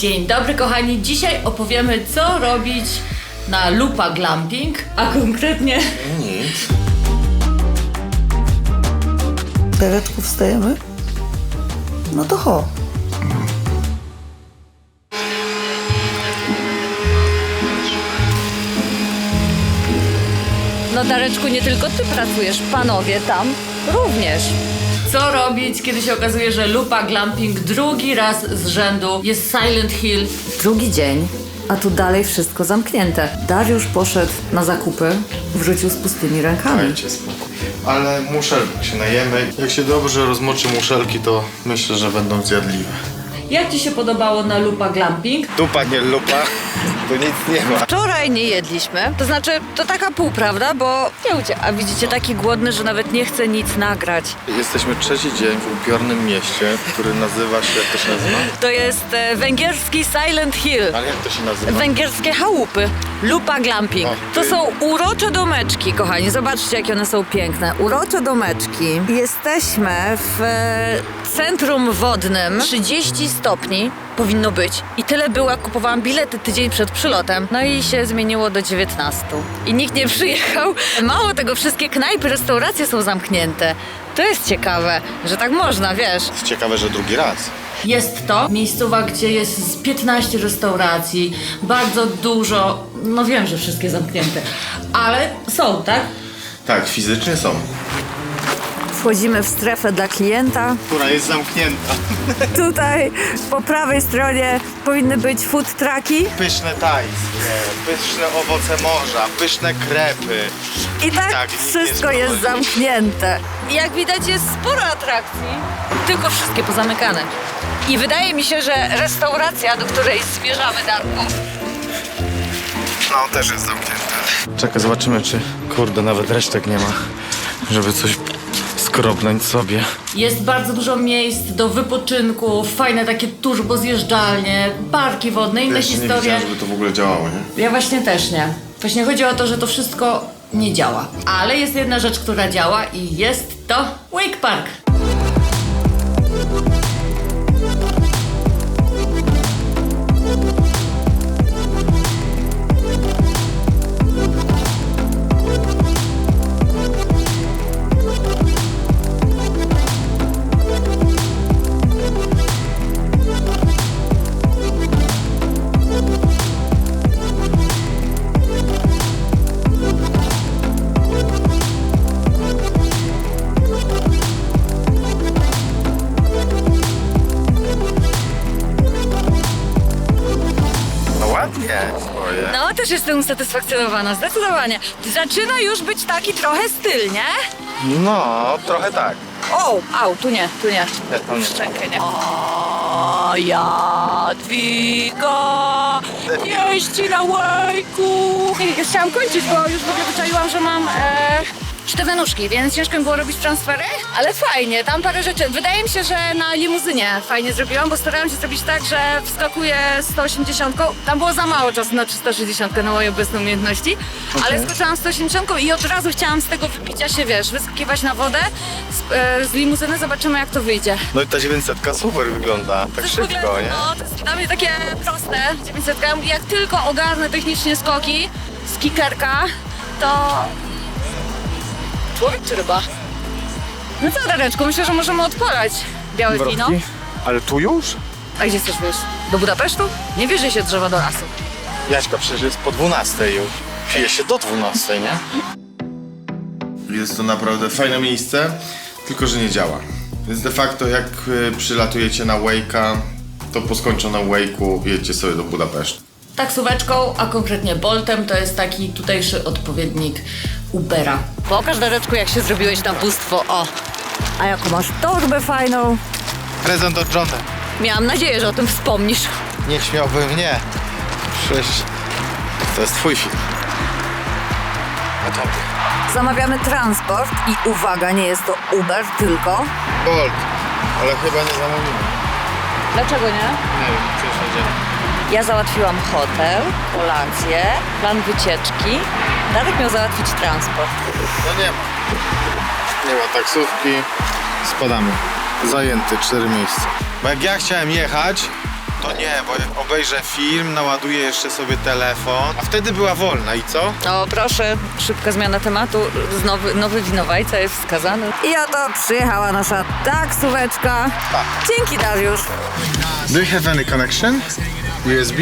Dzień dobry kochani, dzisiaj opowiemy co robić na Lupa Glamping, a konkretnie Nic. Dareczku, wstajemy? No to ho. No Dareczku, nie tylko ty pracujesz, panowie tam również. Co robić, kiedy się okazuje, że Lupa Glamping drugi raz z rzędu jest Silent Hill. Drugi dzień, a tu dalej wszystko zamknięte. Dariusz poszedł na zakupy, wrócił z pustymi rękami. Dajcie spokój. Ale muszelek się najemy. Jak się dobrze rozmoczy muszelki, to myślę, że będą zjadliwe. Jak Ci się podobało na Lupa Glamping? Dupa, nie lupa. Tu nic nie ma. Wczoraj nie jedliśmy, to znaczy to taka półprawda, bo nie ucie, a widzicie taki głodny, że nawet nie chce nic nagrać. Jesteśmy trzeci dzień w upiornym mieście, który nazywa się, jak to się nazywa? To jest e, węgierski Silent Hill. Ale jak to się nazywa? Węgierskie chałupy. Lupa Glamping. To ty. są urocze domeczki, kochani. Zobaczcie, jakie one są piękne. Urocze domeczki. Jesteśmy w e, centrum wodnym. 30 stopni powinno być. I tyle było, jak kupowałam bilety tydzień przed przylotem. No i się zmieniło do 19. I nikt nie przyjechał. Mało tego, wszystkie knajpy, restauracje są zamknięte. To jest ciekawe, że tak można, wiesz. Jest ciekawe, że drugi raz. Jest to miejscowa, gdzie jest z 15 restauracji, bardzo dużo, no wiem, że wszystkie zamknięte, ale są, tak? Tak, fizycznie są. Wchodzimy w strefę dla klienta. Która jest zamknięta. Tutaj po prawej stronie powinny być food trucki. Pyszne tajskie, pyszne owoce morza, pyszne krepy. I tak, tak, wszystko jest spróbował. zamknięte. Jak widać jest sporo atrakcji, tylko wszystkie pozamykane. I wydaje mi się, że restauracja, do której zmierzamy, Darku, No, też jest zamknięte. Czekaj, zobaczymy, czy kurde, nawet resztek nie ma, żeby coś skrobnąć sobie. Jest bardzo dużo miejsc do wypoczynku, fajne takie turbo zjeżdżalnie, parki wodne, inne historie. żeby to w ogóle działało, nie? Ja właśnie też nie. Właśnie chodzi o to, że to wszystko nie działa. Ale jest jedna rzecz, która działa i jest to Wake Park. Jestem zdecydowanie. Zaczyna już być taki trochę styl, nie? No, trochę tak. O, au, tu nie, tu nie. Nie, to nie. Szczękę, nie. O, Jadwiga, jeździ na łajku. Chciałam kończyć, bo już w ogóle wyczaiłam, że mam e, sztywne nóżki, więc ciężko mi było robić transfery, ale fajnie, tam parę rzeczy. Wydaje mi się, że na limuzynie fajnie zrobiłam, bo starałam się zrobić tak, że wskakuję 180, tam było za mało czasu na 360 na moje obecne umiejętności, ale skoczyłam 180 i od razu chciałam z tego wybicia się, wiesz, wyskakiwać na wodę z, e, z limuzyny, zobaczymy jak to wyjdzie. No i ta 900 super wygląda. Tak szybko, ogóle, nie? No, to jest dla mnie takie proste, 900 Jak tylko ogarnę technicznie skoki z kikerka, to... Człowiek czy ryba? No co, Dareczku, myślę, że możemy odpalać białe wino. Mrówki? Ale tu już? A gdzie chcesz wyjść? Do Budapesztu? Nie wierzy się drzewa do lasu. Jaśka, przecież jest po 12 już. Pije się do 12, nie? Jest to naprawdę fajne miejsce, tylko że nie działa. Więc de facto jak y, przylatujecie na Wake'a, to po skończonym Wake'u jedziecie sobie do Budapesztu. Taksóweczką, a konkretnie Boltem, to jest taki tutejszy odpowiednik Ubera. Pokaż, Dareczku, jak się zrobiłeś na bóstwo. O! A jaką masz torbę fajną. Prezent od Johna. Miałam nadzieję, że o tym wspomnisz. Nie śmiałbym, nie. Przecież to jest twój film. A. Zamawiamy transport i uwaga, nie jest to Uber, tylko... Bolt. Ale chyba nie zamówimy. Dlaczego nie? Nie wiem, coś będzie. Ja załatwiłam hotel, kolację, plan wycieczki. Darek miał załatwić transport. No nie ma. Nie ma taksówki. Spadamy. Zajęty, cztery miejsca. Bo jak ja chciałem jechać, To nie, bo jak obejrzę film, naładuję jeszcze sobie telefon, a wtedy była wolna i co? O, proszę, szybka zmiana tematu. Nowy, nowy winowajca jest wskazany. I oto przyjechała nasza taksóweczka. Dzięki, Dariusz. Do you have any connection? USB?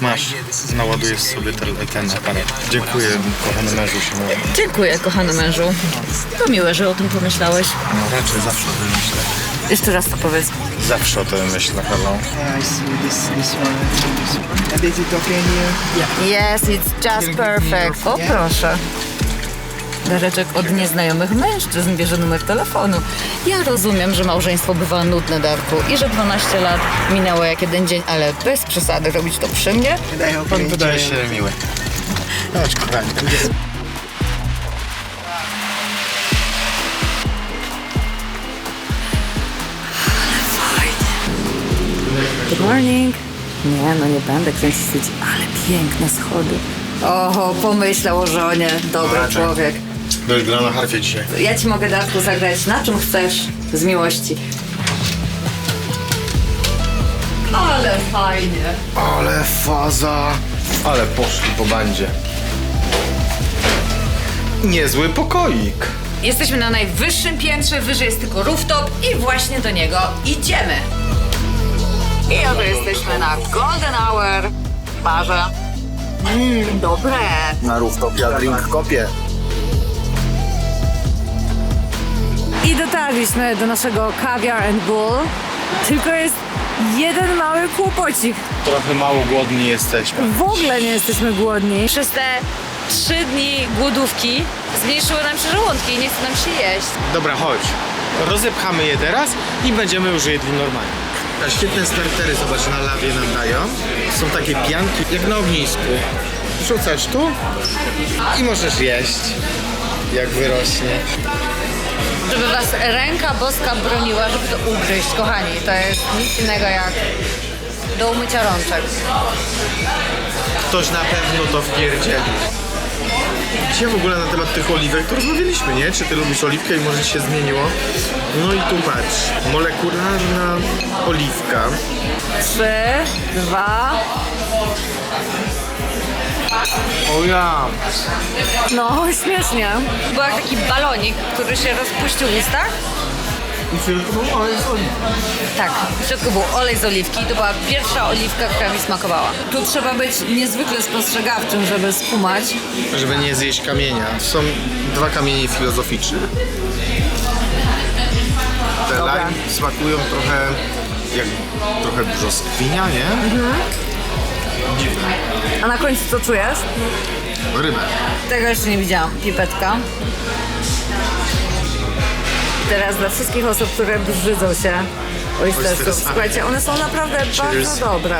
Masz, naładujesz sobie ten, ten aparat. Dziękuję, kochany mężu się mówi. Dziękuję, kochany mężu. To miłe, że o tym pomyślałeś. No raczej zawsze o tym myślę. Jeszcze raz to powiedz. Zawsze o tym myślę, hello. Yes, it's just perfect. O, proszę. Dareczek od nieznajomych mężczyzn bierze numer telefonu. Ja rozumiem, że małżeństwo bywa nudne, Darku, i że 12 lat minęło jak jeden dzień, ale bez przesady robić to przy mnie. Pan wydaje się miły. Chodź, kochani. Good morning. Nie, no nie będę kręcić ale piękne schody. Oho, pomyślał o żonie. Dobry Raczej. człowiek. Będziesz gra na harfie dzisiaj. Ja ci mogę, Darku, zagrać na czym chcesz z miłości. Ale fajnie. Ale faza. Ale poszli po bandzie. Niezły pokoik. Jesteśmy na najwyższym piętrze, wyżej jest tylko rooftop i właśnie do niego idziemy. I oto jesteśmy na Golden Hour w barze. Mmm, dobre. Na rooftopie, a drink kopie. I dotarliśmy do naszego Caviar and Bull. Tylko jest jeden mały kłopocik. Trochę mało głodni jesteśmy. W ogóle nie jesteśmy głodni. Przez te trzy dni głodówki zmniejszyły nam się żołądki i nie chce nam się jeść. Dobra, chodź. Rozepchamy je teraz i będziemy już jedli normalnie. A świetne startery, zobacz, na lawie nam dają. Są takie pianki, jak na ognisku. Wrzucasz tu i możesz jeść, jak wyrośnie. Żeby was ręka boska broniła, żeby to ugryźć, kochani. To jest nic innego jak do umycia rączek. Ktoś na pewno to wpierdzieli. Dzisiaj w ogóle na temat tych oliwek to rozmawialiśmy, nie? Czy ty lubisz oliwkę i może ci się zmieniło? No i tu patrz, molekularna oliwka. Trzy, dwa. O ja! No, śmiesznie. Był jak taki balonik, który się rozpuścił w ustach. I w środku było jest oliwka. Tak, w środku był olej z oliwki. To była pierwsza oliwka, która mi smakowała. Tu trzeba być niezwykle spostrzegawczym, żeby skumać. Żeby nie zjeść kamienia. Są dwa kamienie filozoficzne. Te Dobra. lime smakują trochę jak trochę brzoskwinia, nie? Dziwne. A na końcu co czujesz? Rybę. Tego jeszcze nie widziałam. Pipetka. Teraz dla wszystkich osób, które brzydzą się oystersów. Słuchajcie, one są naprawdę bardzo dobre.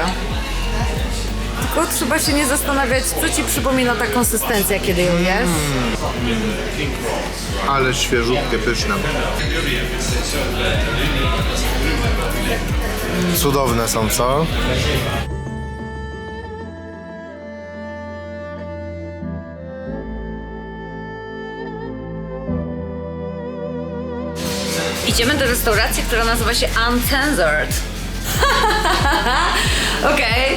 Tylko trzeba się nie zastanawiać, co ci przypomina ta konsystencja, kiedy ją jesz. Ale świeżutkie, pyszne. Cudowne są, co? Idziemy do restauracji, która nazywa się Uncensored. okay.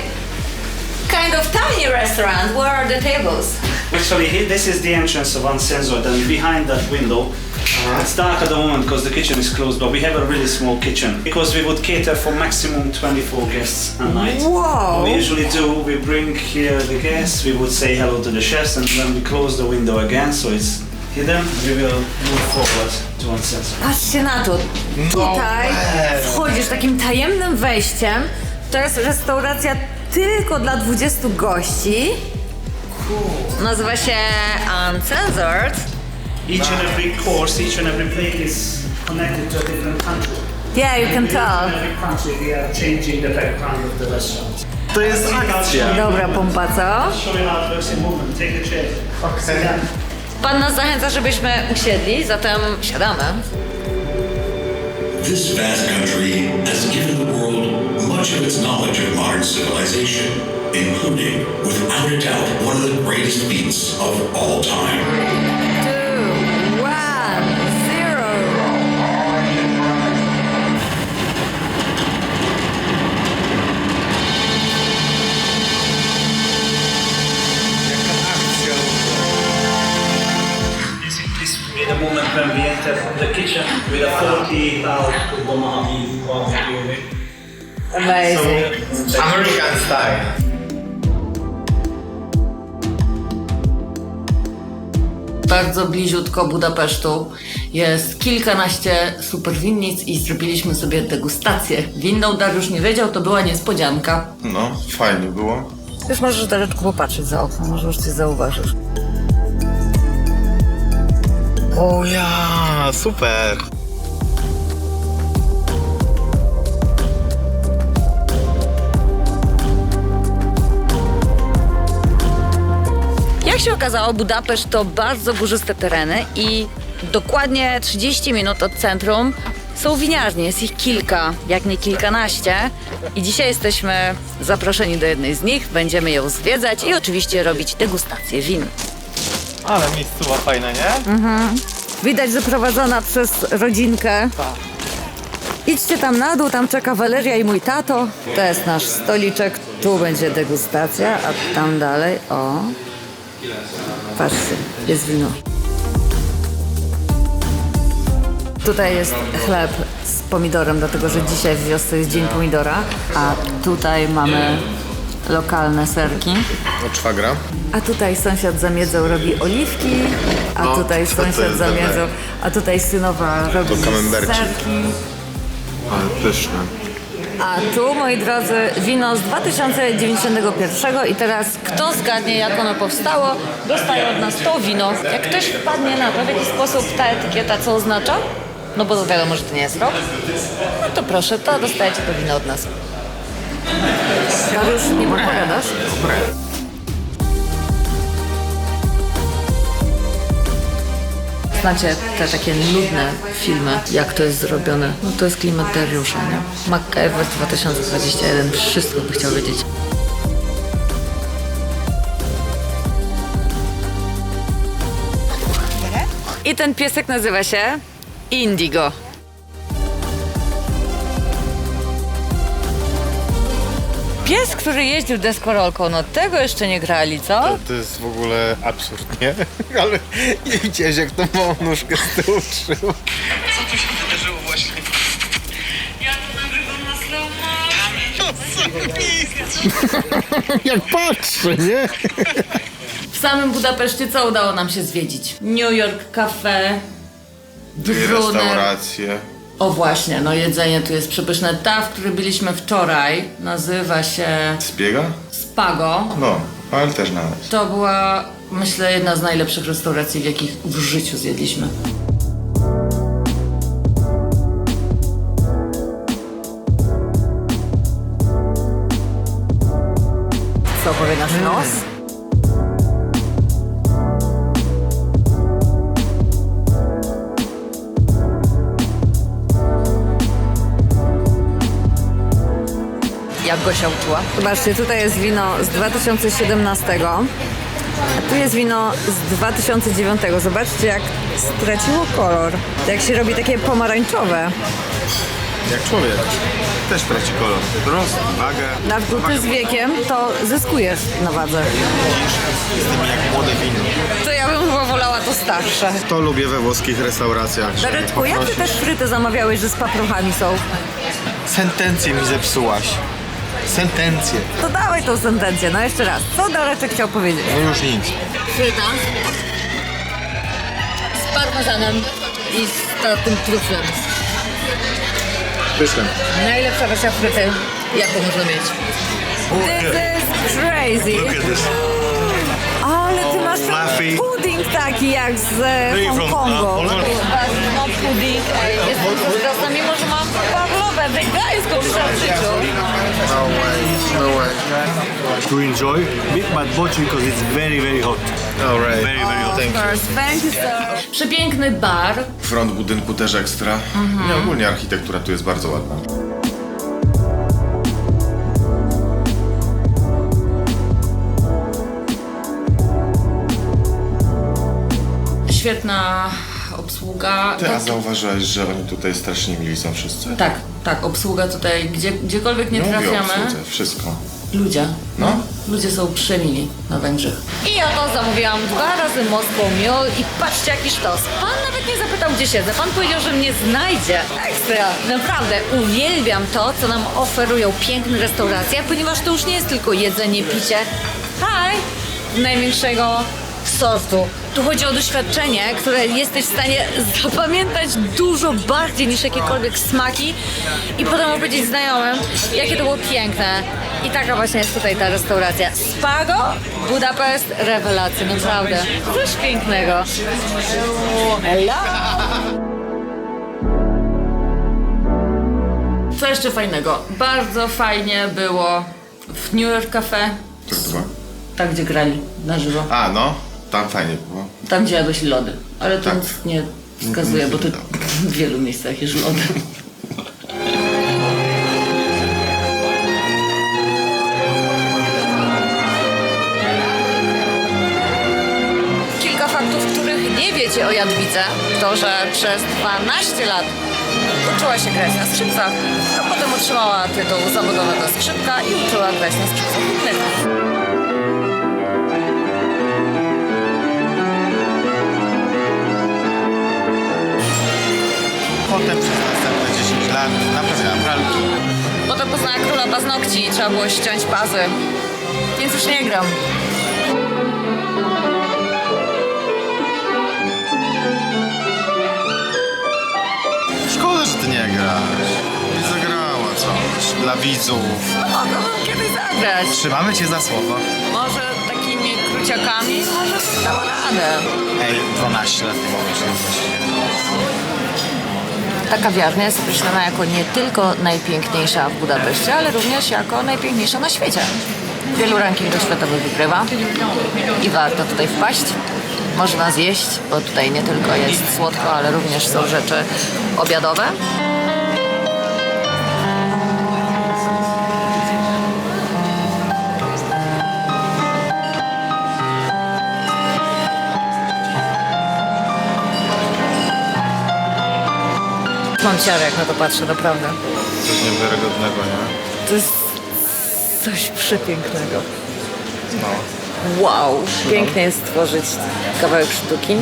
Kind of tiny restaurant. Where are the tables? Actually, here, this is the entrance of Uncensored, and behind that window, uh, it's dark at the moment because the kitchen is closed, but we have a really small kitchen because we would cater for maximum 24 guests a night. Wow. What we usually do, we bring here the guests, we would say hello to the chefs, and then we close the window again, so it's hidden. We will move forward to Uncensored. Patrzcie na to. Tutaj wchodzisz takim tajemnym wejściem. To jest restauracja tylko dla 20 gości. Nazywa się Uncensored. Each and every course, each and every plate is connected to a different country. Yeah, you can In tell. every country, we are changing the background of the restaurant. To jest akcja. Dobra pompa, co? Show you how it works in movement. Take a chair. Down. Pan nas zachęca, żebyśmy usiedli, zatem siadamy. This vast country has given the world much of its knowledge of modern civilization, including, without a doubt, one of the greatest feats of all time. Enter the kitchen with a 40 hours Amazing. American style. Bardzo bliziutko Budapesztu jest kilkanaście super winnic i zrobiliśmy sobie degustację. Winną Dariusz nie wiedział, to była niespodzianka. No, fajnie było. Już możesz Dareczku popatrzeć za okno, może już coś zauważysz. O ja, super. Jak się okazało, Budapeszt to bardzo górzyste tereny i dokładnie 30 minut od centrum są winiarnie. Jest ich kilka, jak nie kilkanaście. I dzisiaj jesteśmy zaproszeni do jednej z nich. Będziemy ją zwiedzać i oczywiście robić degustację win. Ale miejscowa fajna, nie? Widać, że prowadzona przez rodzinkę. Idźcie tam na dół, tam czeka Waleria i mój tato. To jest nasz stoliczek, tu będzie degustacja, a tam dalej, o. Patrzcie, jest wino. Tutaj jest chleb z pomidorem, dlatego że dzisiaj w wiosce jest dzień pomidora, a tutaj mamy lokalne serki. Od szwagra. A tutaj sąsiad zamiedzał robi oliwki, a No, tutaj to sąsiad jest zamiedzał, a tutaj synowa robi kamembercik. serki. Ale pyszne. A tu, moi drodzy, wino z 2091 i teraz Kto zgadnie, jak ono powstało, dostaje od nas to wino. Jak ktoś wpadnie na to, w jaki sposób ta etykieta co oznacza, no bo wiadomo, że to nie jest rok, no to proszę, to dostajecie to wino od nas. Dariusz, nie podpowiadasz? Znacie te takie nudne filmy, jak to jest zrobione? No to jest klimat Dariusza, nie? MacGyver 2021, wszystko by chciał wiedzieć. I ten piesek nazywa się Indigo. Pies, który jeździł deskorolką, no tego jeszcze nie grali, co? To jest w ogóle absurd, nie? Ale nie widziałeś jak tą małą nóżkę z tyłu trzymał. Jak patrzy, nie? W samym Budapeszcie co udało nam się zwiedzić? New York Cafe, Brunner. Restauracje. O właśnie, no jedzenie tu jest przepyszne. Ta, w której byliśmy wczoraj, nazywa się Zbiega? Spago. No, ale też nawet. To była, myślę, jedna z najlepszych restauracji, w jakich w życiu zjedliśmy. Co powie nasz nos? Jak Gosia uczyła? Zobaczcie, tutaj jest wino z 2017, a tu jest wino z 2009. Zobaczcie, jak straciło kolor. Jak się robi takie pomarańczowe. Jak człowiek. Też traci kolor. Wzrost, wagę. Dawku, ty z wiekiem to zyskujesz na wadze. Jestem jak młode wino. To ja bym chyba wolała to starsze. To lubię we włoskich restauracjach. żeby Dareczku, jak ty też fryty zamawiałeś, że z paprochami są? Sentencję mi zepsułaś. Sentencję. To dawaj tą sentencję, no jeszcze raz. Co Dareczek chciał powiedzieć? No już nic. Fryta z parmezanem i z tym truflem. Pyszne. Najlepsza wersja fryty, jaką można mieć. This is crazy. Ale ty masz ten fluffy. pudding taki jak z e, Hongkongu. Mam pudding, ej, jestem zazdrosna, mimo że mam Pawlowę wegańską w życiu. No way, no way. to enjoy, but watch because it's very, very hot. Alright. Very, very hot. Thank you. Thank you, sir. Przepiękny bar. Front budynku też ekstra. No, ogólnie architektura tu jest bardzo ładna. Świetna obsługa. Ty, a zauważyłeś, że oni tutaj strasznie mili są wszyscy? tak, tak, obsługa tutaj, gdzie, gdziekolwiek nie o trafiamy. obsłudze, wszystko. Ludzie. No, Ludzie są przemili na Węgrzech. I oto zamówiłam dwa razy Moscow Mule i patrzcie jaki sztos. Pan nawet nie zapytał gdzie siedzę, pan powiedział, że mnie znajdzie. Ekstra, naprawdę uwielbiam to, co nam oferują piękne restauracje, ponieważ to już nie jest tylko jedzenie, picie. Hi! Największego sortu. Tu chodzi o doświadczenie, które jesteś w stanie zapamiętać dużo bardziej niż jakiekolwiek smaki i potem opowiedzieć znajomym, jakie to było piękne. I taka właśnie jest tutaj ta restauracja. Spago, Budapest, rewelacja, naprawdę. Coś pięknego. Hello! Co jeszcze fajnego? Bardzo fajnie było w New York Cafe, tak gdzie grali na żywo. A, no. Tam fajnie było. Tam gdzie jadłeś lody. Ale to Tak. nic nie wskazuje, bo Tak. w wielu miejscach jesz lody. Kilka faktów, których nie wiecie o Jadwidze, to że przez 12 lat uczyła się grać na skrzypcach, a potem otrzymała tytuł zawodowego skrzypka i uczyła grać na skrzypcach innych. Potem przez następne 10 lat naprawiałam pralki. Potem poznała króla paznokci i trzeba było ściąć pazy. Więc już nie gram. Szkoda, że ty nie grasz. Nie zagrała coś. Dla widzów. Mogę kiedyś zagrać. Trzymamy cię za słowo. Może takimi kruciakami? Może dała radę. Ej, 12 lat nie mogę się. Ta kawiarnia jest określana jako nie tylko najpiękniejsza w Budapeszcie, ale również jako najpiękniejsza na świecie. Wielu rankingów światowych wygrywa i warto tutaj wpaść. Można zjeść, bo tutaj nie tylko jest słodko, ale również są rzeczy obiadowe. Mam ciarę, jak na to patrzę, naprawdę. Coś niewiarygodnego, nie? To jest coś przepięknego. No. Wow, pięknie jest stworzyć kawałek sztuki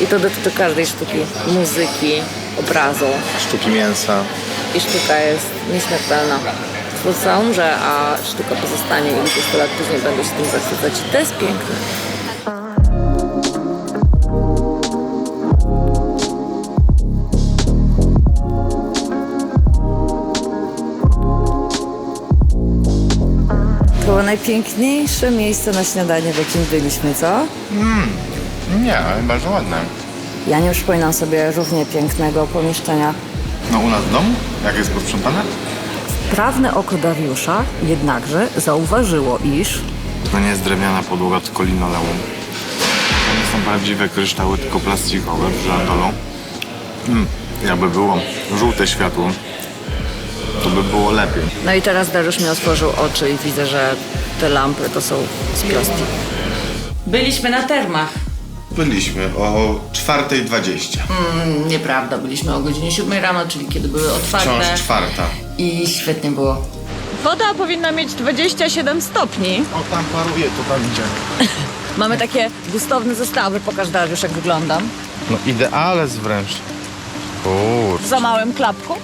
i to dotyczy każdej sztuki, muzyki, obrazu Sztuki mięsa. i sztuka jest nieśmiertelna. Twórca umrze, a sztuka pozostanie i 20 lat później będą się tym zachwycać. To jest piękne. Było najpiękniejsze miejsce na śniadanie, w jakim byliśmy, co? Nie, ale bardzo ładne. Ja nie przypominam sobie równie pięknego pomieszczenia. No u nas w domu? Jak jest posprzątane? Prawne oko Dariusza jednakże zauważyło, iż To nie jest drewniana podłoga, tylko linoleum. To nie są prawdziwe kryształy, tylko plastikowe w żandolu. Mm, jakby było żółte światło, to by było lepiej. No i teraz Dariusz mi otworzył oczy i widzę, że te lampy to są z plastiku. Byliśmy na termach. Byliśmy o 4.20. Mm, nieprawda, byliśmy o godzinie 7 rano, czyli kiedy były otwarte. Wciąż czwarta. I świetnie było. Woda powinna mieć 27 stopni. O, tam paruje, to tam idzie. Mamy takie gustowne zestawy. Pokaż Dariusz, jak wyglądam. No idealne wręcz. Kurczę. W za małym klapku,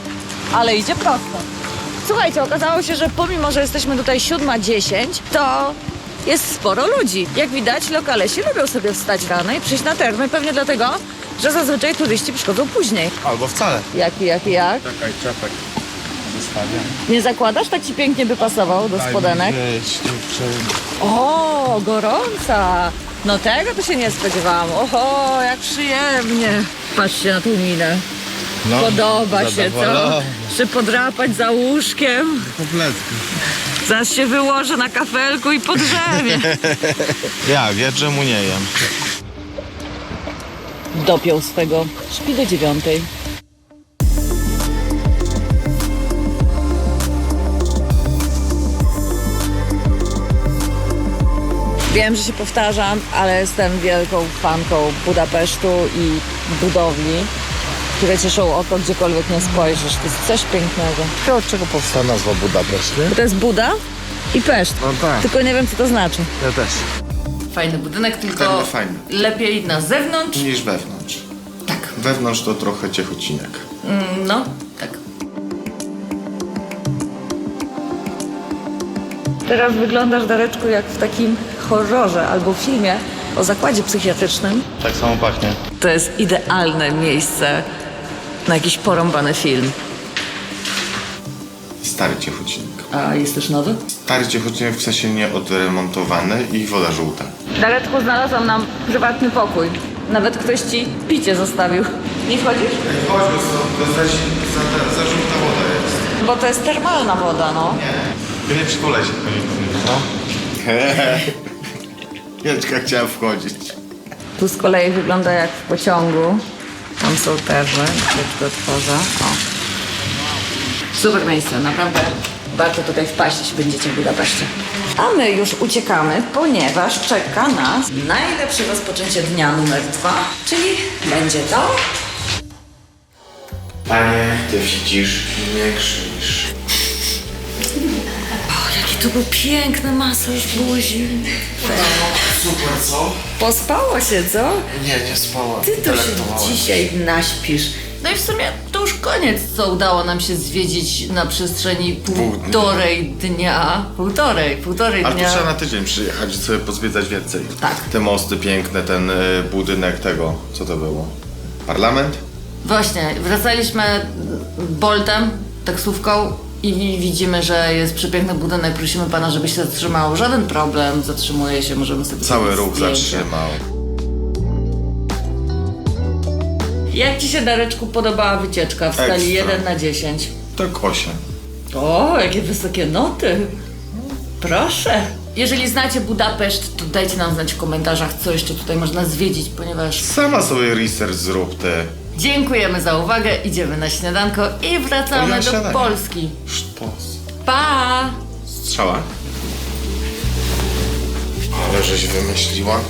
ale idzie prosto. Słuchajcie, okazało się, że pomimo, że jesteśmy tutaj 7.10, to jest sporo ludzi. Jak widać, lokalesi lubią sobie wstać rano i przyjść na termy, pewnie dlatego, że zazwyczaj turyści przychodzą później. Albo wcale. Jaki, jaki, jak? Czekaj, czepek. Zostawiam. Nie zakładasz? Tak ci pięknie by pasował do spodenek. O, gorąca! No tego to się nie spodziewałam. Oho, jak przyjemnie. Patrzcie na tą minę. No, Podoba się, co? zadowolony. Czy podrapać za łóżkiem? Kompletnie. Zaraz się wyłożę na kafelku i podrzewie. Ja wieczę mu nie jem. Dopiął swego. Śpi do dziewiątej. Wiem, że się powtarzam, ale jestem wielką fanką Budapesztu i budowli, które cieszą oko gdziekolwiek nie spojrzysz. To jest coś pięknego. Od czego powstała nazwa Budapeszt, nie? To jest Buda? I Peszt. No tak. Tylko nie wiem, co to znaczy. Ja też. Fajny budynek, tylko Fajny, fajny. lepiej na zewnątrz. Niż wewnątrz. Tak. Wewnątrz to trochę ciechocinek. Mm, No, tak. Teraz wyglądasz, Dareczku, jak w takim horrorze albo filmie o zakładzie psychiatrycznym. Tak samo pachnie. To jest idealne miejsce na jakiś porąbany film. Stary ciechocinek. A jest też nowy? Stary ciechocinek w sensie nieodremontowany i woda żółta. Dareczku, znalazłam nam prywatny pokój. Nawet ktoś ci picie zostawił. Nie wchodzisz? Chodź, bo to za, za, za żółta woda jest. Bo to jest termalna woda, no. Nie, nie przytulaj się no. Jeczka chciała wchodzić. Tu z kolei wygląda jak w pociągu. Tam są termy. Jeszcze otworzę. O. Super miejsce, naprawdę. Warto tutaj wpaść, jeśli będziecie w Budapeszcie. A my już uciekamy, ponieważ czeka nas najlepsze rozpoczęcie dnia numer dwa, czyli będzie to Panie, ty widzisz, nie krzyż. Jaki to był piękny masaż buzi. Super, co? Pospało się, co? Nie, nie spała. Ty to się dzisiaj naśpisz. No i w sumie to już koniec, co udało nam się zwiedzić na przestrzeni półtorej dnia. Półtorej, półtorej Ale dnia. trzeba na tydzień przyjechać i sobie pozwiedzać więcej. Tak. Te mosty piękne, ten y, budynek tego, co to było? Parlament? Właśnie, wracaliśmy Boltem, taksówką i widzimy, że jest przepiękny budynek. Prosimy pana, żeby się zatrzymał. Żaden problem, zatrzymuje się, możemy sobie Cały zrobić ruch zdjęcie. zatrzymał. Jak ci się, Dareczku, podobała wycieczka w skali Ekstra. 1 na 10? Tak 8. O, jakie wysokie noty. Proszę. Jeżeli znacie Budapeszt, to dajcie nam znać w komentarzach, co jeszcze tutaj można zwiedzić, ponieważ Sama sobie research zrób ty. Dziękujemy za uwagę, idziemy na śniadanko i wracamy do śniadanie. Polski. Sztos. Pa! Strzała. Ale żeś wymyśliła.